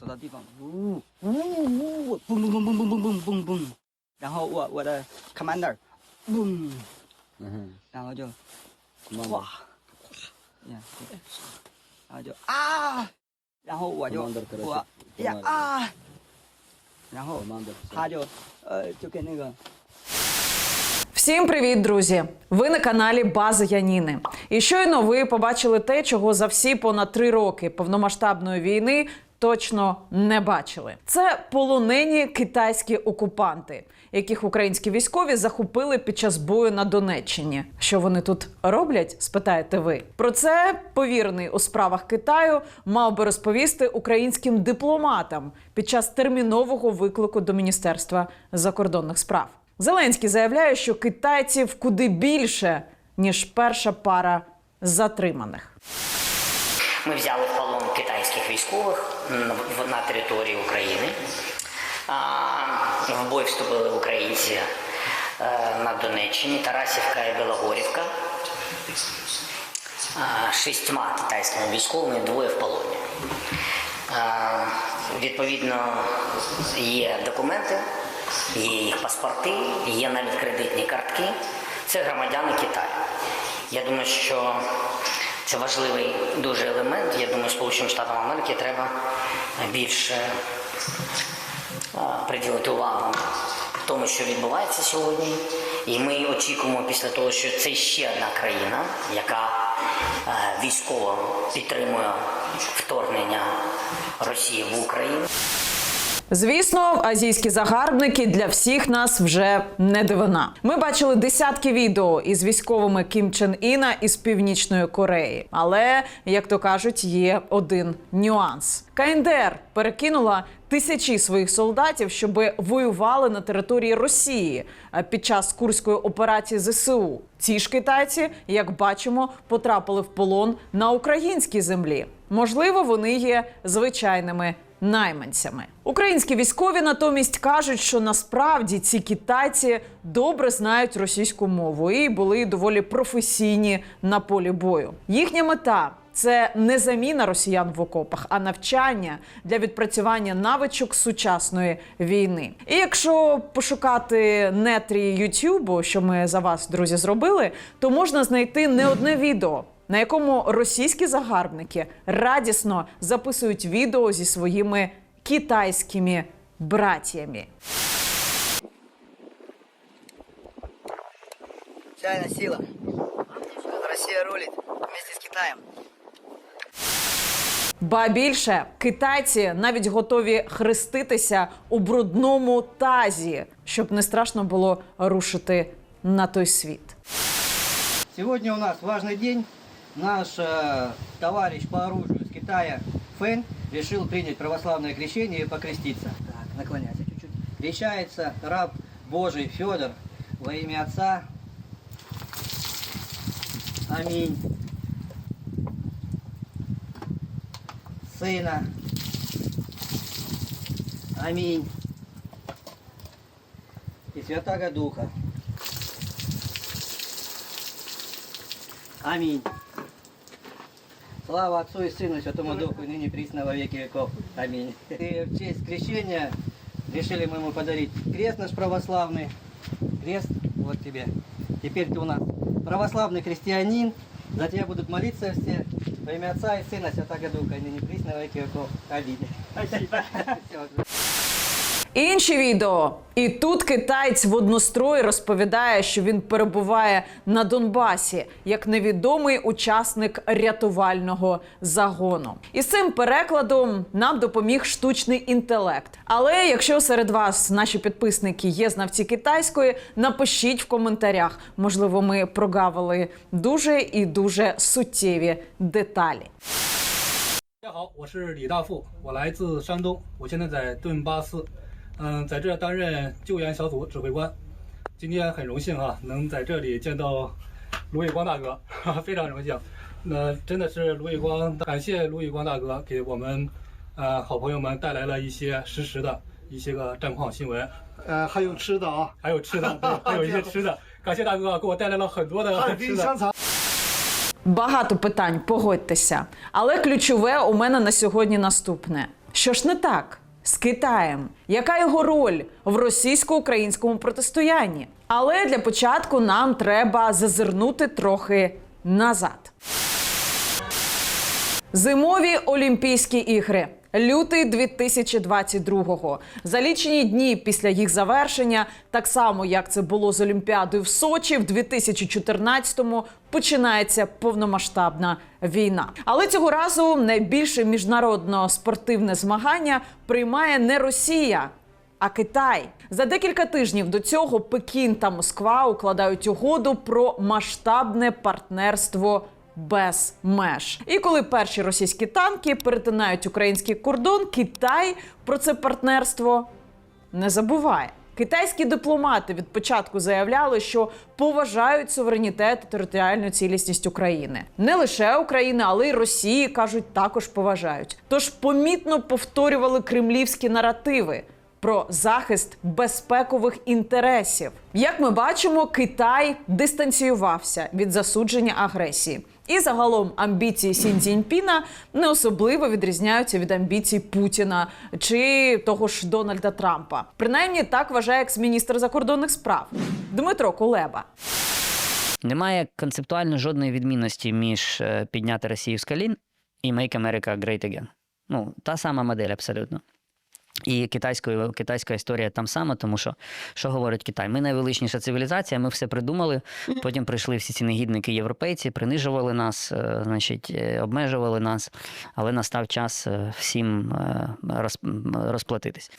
走到地方，呜呜呜，嘣嘣嘣嘣嘣嘣嘣嘣嘣，然后我我的 commander，嘣，嗯然后就哼，哗，呀，对然后就啊，然后我就 Commander 可能是我呀 Commander 啊，然后 Команда. 他就呃就跟那个 Всім привіт, друзі! Ви на каналі Бази Яніни. І щойно ви побачили те, чого за всі понад три роки повномасштабної війни точно не бачили. Це полонені китайські окупанти, яких українські військові захопили під час бою на Донеччині. Що вони тут роблять? спитаєте ви. Про це повірений у справах Китаю мав би розповісти українським дипломатам під час термінового виклику до Міністерства закордонних справ. Зеленський заявляє, що китайців куди більше ніж перша пара затриманих. Ми взяли китайських військових на території України. В бой вступили українці е, на Донеччині, Тарасівка і Білогорівка. Шістьма китайськими військовими, двоє в полоні. Відповідно, є документи, є їх паспорти, є навіть кредитні картки. Це громадяни Китаю. Я думаю, що це важливий дуже елемент. Я думаю, Сполученим Штатам Америки треба більше приділити увагу тому, що відбувається сьогодні. І ми очікуємо після того, що це ще одна країна, яка е, військово підтримує вторгнення Росії в Україну. Звісно, азійські загарбники для всіх нас вже не дивина. Ми бачили десятки відео із військовими Кім Чен Іна із Північної Кореї. Але, як то кажуть, є один нюанс. КНДР перекинула тисячі своїх солдатів, щоб воювали на території Росії е, під час курської операції ЗСУ. Ці ж китайці, як бачимо, потрапили в полон на українській землі. Можливо, вони є звичайними найманцями. Українські військові натомість кажуть, що насправді ці китайці добре знають російську мову і були доволі професійні на полі бою. Їхня мета. Це не заміна росіян в окопах, а навчання для відпрацювання навичок сучасної війни. І якщо пошукати нетрі Ютубу, що ми за вас, друзі, зробили, то можна знайти не одне відео, на якому російські загарбники радісно записують відео зі своїми китайськими братьями. Чайная сила. Россия рулит вместе с Китаем. Ба більше китайці навіть готові хреститися у брудному тазі, щоб не страшно було рушити на той світ. Сегодня у нас важный день. Наш э, товарищ по оружию из Китая Фэн решил принять православное крещение и покреститься. Так, наклоняйся чуть-чуть. Крещается раб Божий Федор во имя Отца. Аминь. Сына. Аминь. И Святаго Духа. Аминь. Слава Отцу и Сыну Святому Духу, ныне присно во веки веков. Аминь. И в честь крещения решили мы ему подарить крест наш православный. Крест, вот тебе. Теперь ты у нас православный христианин. За тебя будут молиться все. Во имя Отца и Сына Святаго Духа, ныне присно во веки веков. Аминь. Спасибо. Інші відео. І тут китаєць в однострої розповідає, що він перебуває на Донбасі як невідомий учасник рятувального загону. І з цим перекладом нам допоміг штучний інтелект. Але якщо серед вас наші підписники є знавці китайської, напишіть в коментарях. Можливо, ми прогавили дуже і дуже суттєві деталі. 大家好，我是李大富，我来自山东，我现在在顿巴斯， 嗯，在这担任救援小组指挥官。今天很荣幸啊，能在这里见到卢宇光大哥，哈哈，非常荣幸。那真的是卢宇光，感谢卢宇光大哥给我们呃好朋友们带来了一些实时的一些个战况新闻，呃，还有吃的啊，还有吃的，对，还有一些吃的。感谢大哥给我带来了很多的汉吃的。滨香肠。 Багато питань, погодьтеся. Але ключове у мене на сьогодні наступне: Що ж не так З Китаєм? Яка його роль в російсько-українському протистоянні? Але для початку нам треба зазирнути трохи назад. Зимові Олімпійські ігри. Лютий 2022-го. За лічені дні після їх завершення, так само як це було з Олімпіадою в Сочі, в 2014-му починається повномасштабна війна. Але цього разу найбільше міжнародне спортивне змагання приймає не Росія, а Китай за декілька тижнів до цього Пекін та Москва укладають угоду про масштабне партнерство. Без меж, і коли перші російські танки перетинають український кордон, Китай про це партнерство не забуває. Китайські дипломати від початку заявляли, що поважають суверенітет і територіальну цілісність України. Не лише України, але й Росії кажуть, також поважають. Тож помітно повторювали кремлівські наративи про захист безпекових інтересів. Як ми бачимо, Китай дистанціювався від засудження агресії. І загалом амбіції Сін Цзіньпіна не особливо відрізняються від амбіцій Путіна чи того ж Дональда Трампа. Принаймні так вважає екс-міністр закордонних справ Дмитро Кулеба. Немає концептуально жодної відмінності між е, підняти Росію з колін і Make America Great Again. Ну, та сама модель абсолютно. І китайською, китайська історія там сама, тому що що говорить Китай? Ми найвеличніша цивілізація, ми все придумали. Потім прийшли всі ці негідники європейці, принижували нас, е, значить, е, обмежували нас, але настав час е, всім роз- розплатитись.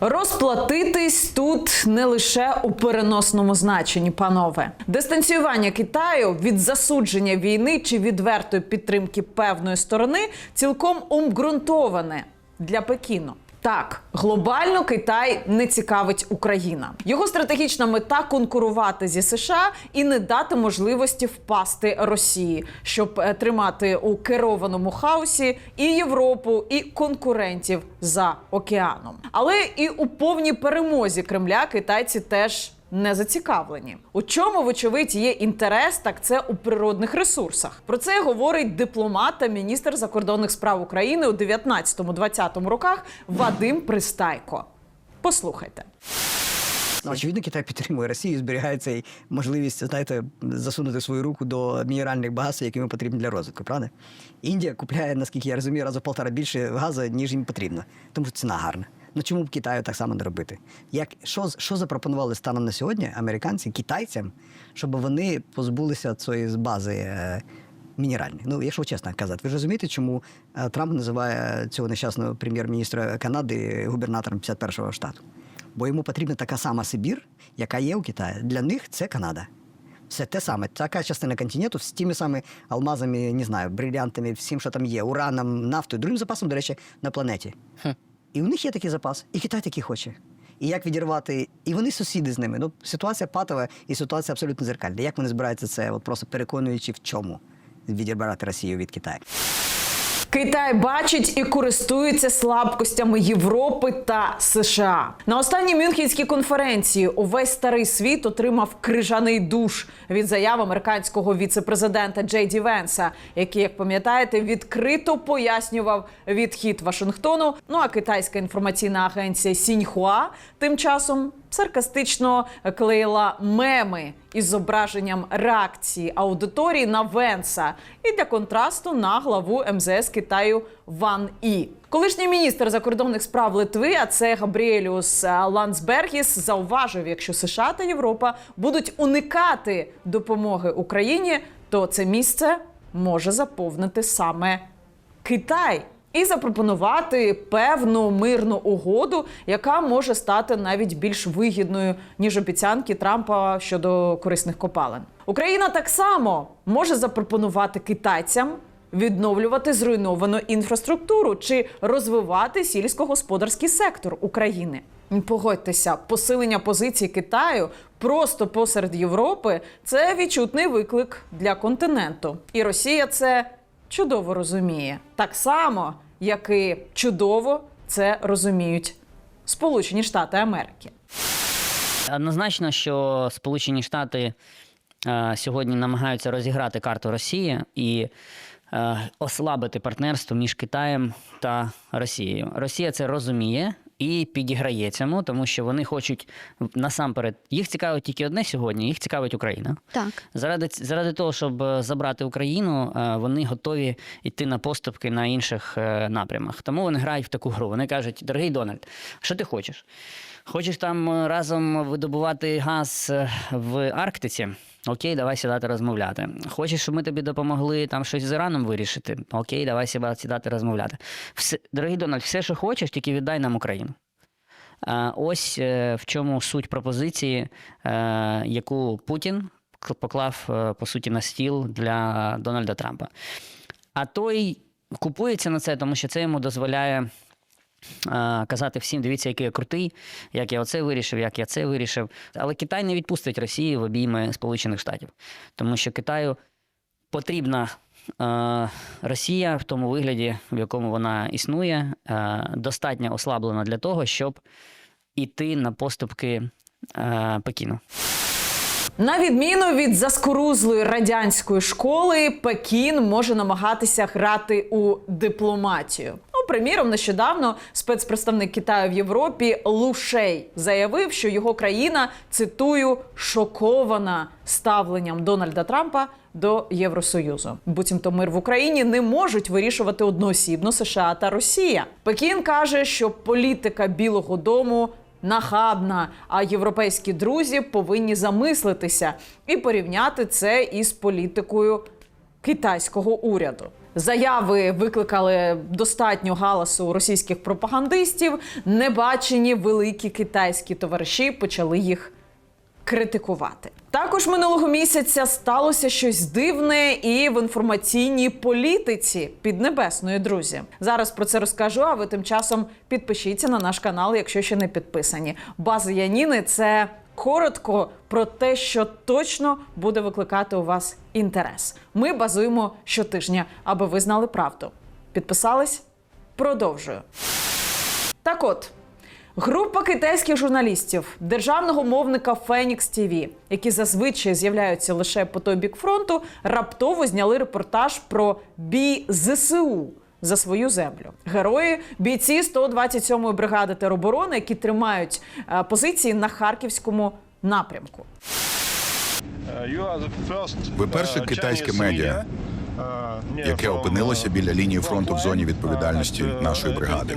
Розплатитись тут не лише у переносному значенні, панове. Дистанціювання Китаю від засудження війни чи відвертої підтримки певної сторони цілком обґрунтоване для Пекіну. Так, глобально Китай не цікавить Україна. Його стратегічна мета конкурувати зі США і не дати можливості впасти Росії, щоб е, тримати у керованому хаосі і Європу, і конкурентів за океаном. Але і у повній перемозі Кремля китайці теж. Не зацікавлені. У чому, вочевидь, є інтерес, так це у природних ресурсах. Про це говорить дипломат та міністр закордонних справ України у 19-20 роках Вадим Пристайко. Послухайте. Ну, очевидно, Китай підтримує Росію, зберігає цей можливість, знаєте, засунути свою руку до мінеральних багатств, які йому потрібні для розвитку, правда? Індія купляє, наскільки я розумію, разу полтора більше газу, ніж їм потрібно, тому що ціна гарна. Ну чому б Китаю так само не робити? Як що, що запропонували станом на сьогодні американці китайцям, щоб вони позбулися цієї бази е, мінеральної? Ну, якщо чесно казати, ви ж розумієте, чому е, Трамп називає цього нещасного прем'єр-міністра Канади губернатором 51-го штату? Бо йому потрібна така сама Сибір, яка є у Китаї. Для них це Канада. Все те саме, така частина континенту з тими самими алмазами, не знаю, брилянтами, всім, що там є, ураном, нафтою, другим запасом, до речі, на планеті. І у них є такий запас, і Китай такий хоче. І як відірвати, і вони сусіди з ними. Ну, ситуація патова і ситуація абсолютно зеркальна. Як вони збираються це, от просто переконуючи в чому відірвати Росію від Китаю? Китай бачить і користується слабкостями Європи та США. На останній Мюнхенській конференції увесь старий світ отримав крижаний душ від заяв американського віцепрезидента Джей Ді Венса, який, як пам'ятаєте, відкрито пояснював відхід Вашингтону. Ну а китайська інформаційна агенція Сіньхуа тим часом саркастично клеїла меми із зображенням реакції аудиторії на Венса і для контрасту на главу МЗС Китаю Ван І. Колишній міністр закордонних справ Литви, а це Габріеліус Ландсбергіс, зауважив, якщо США та Європа будуть уникати допомоги Україні, то це місце може заповнити саме Китай і запропонувати певну мирну угоду, яка може стати навіть більш вигідною ніж обіцянки Трампа щодо корисних копалин. Україна так само може запропонувати китайцям. Відновлювати зруйновану інфраструктуру чи розвивати сільськогосподарський сектор України. Погодьтеся, посилення позицій Китаю просто посеред Європи це відчутний виклик для континенту. І Росія це чудово розуміє, так само, як і чудово це розуміють Сполучені Штати Америки. Однозначно, що Сполучені Штати е, сьогодні намагаються розіграти карту Росії і е, ослабити партнерство між Китаєм та Росією. Росія це розуміє і підіграє цьому, тому що вони хочуть насамперед. Їх цікавить тільки одне сьогодні, їх цікавить Україна. Так. Заради, заради того, щоб е, забрати Україну, е, вони готові йти на поступки на інших е, напрямах. Тому вони грають в таку гру. Вони кажуть: дорогий Дональд, що ти хочеш? Хочеш там разом видобувати газ в Арктиці? Окей, давай сідати розмовляти. Хочеш, щоб ми тобі допомогли там щось з Іраном вирішити? Окей, давай сідати розмовляти. Все, дорогий Дональд, все, що хочеш, тільки віддай нам Україну. Ось е, в чому суть пропозиції, е, яку Путін поклав е, по суті на стіл для Дональда Трампа. А той купується на це, тому що це йому дозволяє. Казати всім, дивіться, який я крутий, як я оце вирішив, як я це вирішив. Але Китай не відпустить Росію в обійми Сполучених Штатів, тому що Китаю потрібна Росія в тому вигляді, в якому вона існує, достатньо ослаблена для того, щоб іти на поступки Пекіну. На відміну від заскорузлої радянської школи, Пекін може намагатися грати у дипломатію. Приміром, нещодавно спецпредставник Китаю в Європі Лу Шей заявив, що його країна цитую шокована ставленням Дональда Трампа до Євросоюзу. Буцімто мир в Україні не можуть вирішувати одноосібно США та Росія. Пекін каже, що політика Білого Дому нахабна. А європейські друзі повинні замислитися і порівняти це із політикою китайського уряду. Заяви викликали достатньо галасу російських пропагандистів. Небачені великі китайські товариші почали їх критикувати. Також минулого місяця сталося щось дивне і в інформаційній політиці піднебесної, друзі. Зараз про це розкажу. А ви тим часом підпишіться на наш канал, якщо ще не підписані. Бази Яніни це коротко про те, що точно буде викликати у вас інтерес. Ми базуємо щотижня, аби ви знали правду. Підписались? Продовжую. Так от. Група китайських журналістів державного мовника Phoenix TV, які зазвичай з'являються лише по той бік фронту, раптово зняли репортаж про бій ЗСУ за свою землю. Герої бійці 127-ї бригади тероборони, які тримають е, позиції на харківському напрямку. Ви перше китайське медіа, яке опинилося біля лінії фронту в зоні відповідальності нашої бригади.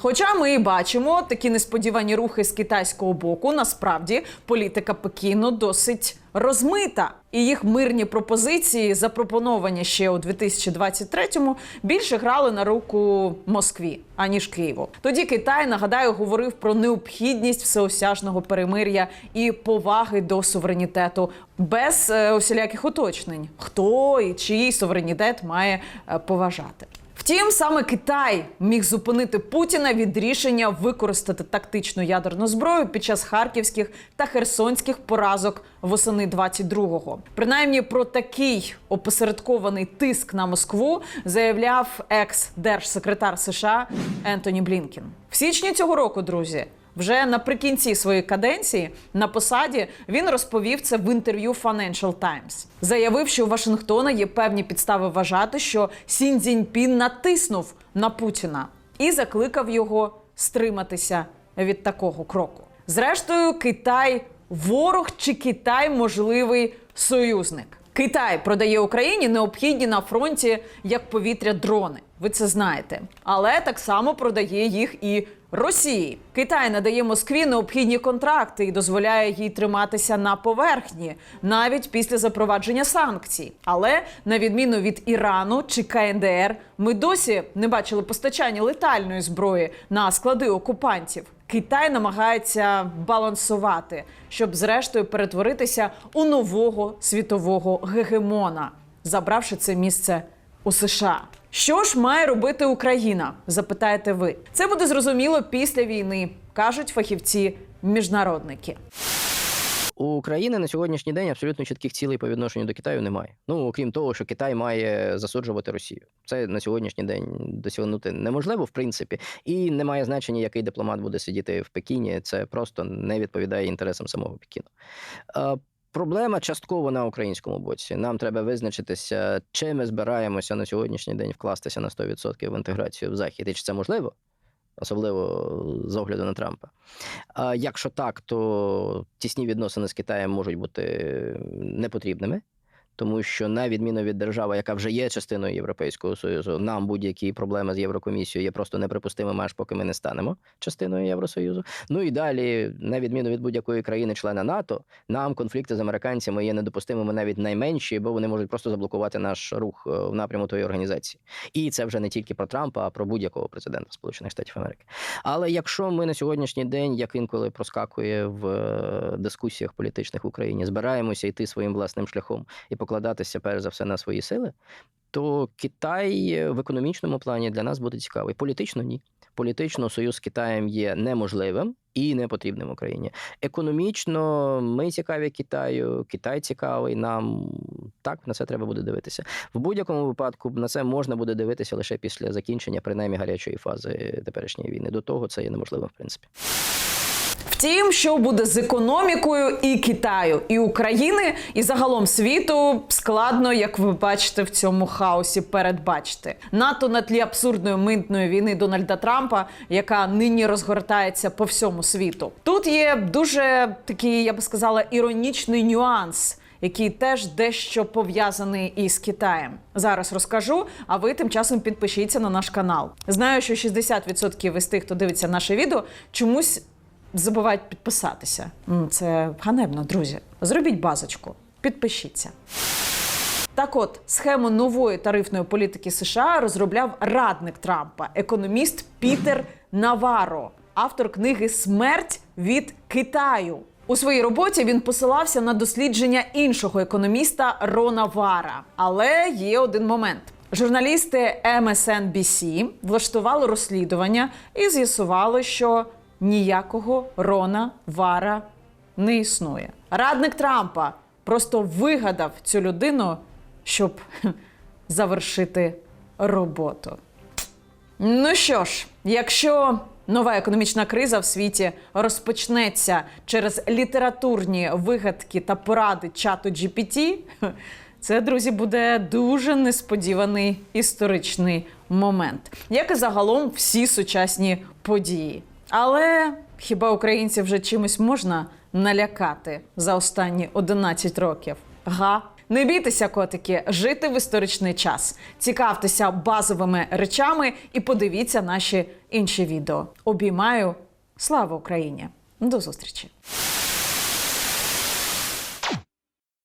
Хоча ми і бачимо такі несподівані рухи з китайського боку, насправді політика Пекіну досить розмита, і їх мирні пропозиції, запропоновані ще у 2023-му, більше грали на руку Москві аніж Києву. Тоді Китай нагадаю говорив про необхідність всеосяжного перемир'я і поваги до суверенітету без е, усіляких уточнень, хто і чий суверенітет має е, поважати. Втім, саме Китай міг зупинити Путіна від рішення використати тактичну ядерну зброю під час харківських та херсонських поразок восени 22-го. Принаймні про такий опосередкований тиск на Москву заявляв екс-держсекретар США Ентоні Блінкін. В січні цього року, друзі, вже наприкінці своєї каденції на посаді він розповів це в інтерв'ю Financial Times. Заявив, що у Вашингтона є певні підстави вважати, що Сін Цзіньпін натиснув на Путіна і закликав його стриматися від такого кроку. Зрештою, Китай ворог чи Китай можливий союзник. Китай продає Україні необхідні на фронті як повітря дрони. Ви це знаєте. Але так само продає їх і Росії. Китай надає Москві необхідні контракти і дозволяє їй триматися на поверхні навіть після запровадження санкцій. Але на відміну від Ірану чи КНДР, ми досі не бачили постачання летальної зброї на склади окупантів. Китай намагається балансувати, щоб зрештою перетворитися у нового світового гегемона, забравши це місце у США. Що ж має робити Україна? Запитаєте ви. Це буде зрозуміло після війни, кажуть фахівці-міжнародники. У України на сьогоднішній день абсолютно чітких цілей по відношенню до Китаю немає. Ну окрім того, що Китай має засуджувати Росію. Це на сьогоднішній день досягнути неможливо, в принципі, і не має значення, який дипломат буде сидіти в Пекіні. Це просто не відповідає інтересам самого Пекіну. Проблема частково на українському боці. Нам треба визначитися, чи ми збираємося на сьогоднішній день вкластися на 100% в інтеграцію в захід, і чи це можливо, особливо з огляду на Трампа. А якщо так, то тісні відносини з Китаєм можуть бути непотрібними. Тому що на відміну від держави, яка вже є частиною Європейського союзу, нам будь-які проблеми з Єврокомісією є просто неприпустимими, аж поки ми не станемо частиною Євросоюзу. Ну і далі, на відміну від будь-якої країни-члена НАТО, нам конфлікти з американцями є недопустимими навіть найменші, бо вони можуть просто заблокувати наш рух е, в напряму тої організації. І це вже не тільки про Трампа, а про будь-якого президента Сполучених Штатів Америки. Але якщо ми на сьогоднішній день, як інколи проскакує в е, дискусіях політичних в Україні, збираємося йти своїм власним шляхом і покладатися перш за все на свої сили, то Китай е, в економічному плані для нас буде цікавий. Політично ні. Політично союз з Китаєм є неможливим і непотрібним Україні. Економічно ми цікаві Китаю, Китай цікавий нам. Так, на це треба буде дивитися. В будь-якому випадку на це можна буде дивитися лише після закінчення, принаймні гарячої фази теперішньої війни. До того це є неможливим, в принципі. Втім, що буде з економікою і Китаю, і України, і загалом світу складно, як ви бачите, в цьому хаосі передбачити. НАТО на тлі абсурдної митної війни Дональда Трампа, яка нині розгортається по всьому світу. Тут є дуже такий, я би сказала, іронічний нюанс. Який теж дещо пов'язаний із Китаєм. Зараз розкажу, а ви тим часом підпишіться на наш канал. Знаю, що 60% із тих, хто дивиться наше відео, чомусь забувають підписатися. Це ганебно, друзі. Зробіть базочку, підпишіться. Так от, схему нової тарифної політики США розробляв радник Трампа, економіст Пітер Наваро, автор книги Смерть від Китаю. У своїй роботі він посилався на дослідження іншого економіста Рона Вара. Але є один момент. Журналісти MSNBC влаштували розслідування і з'ясували, що ніякого Рона Вара не існує. Радник Трампа просто вигадав цю людину, щоб завершити роботу. Ну що ж, якщо нова економічна криза в світі розпочнеться через літературні вигадки та поради чату GPT, це, друзі, буде дуже несподіваний історичний момент, як і загалом всі сучасні події. Але хіба українців вже чимось можна налякати за останні 11 років? Га? Не бійтеся, котики, жити в історичний час. Цікавтеся базовими речами і подивіться наші інші відео. Обіймаю. Слава Україні! До зустрічі!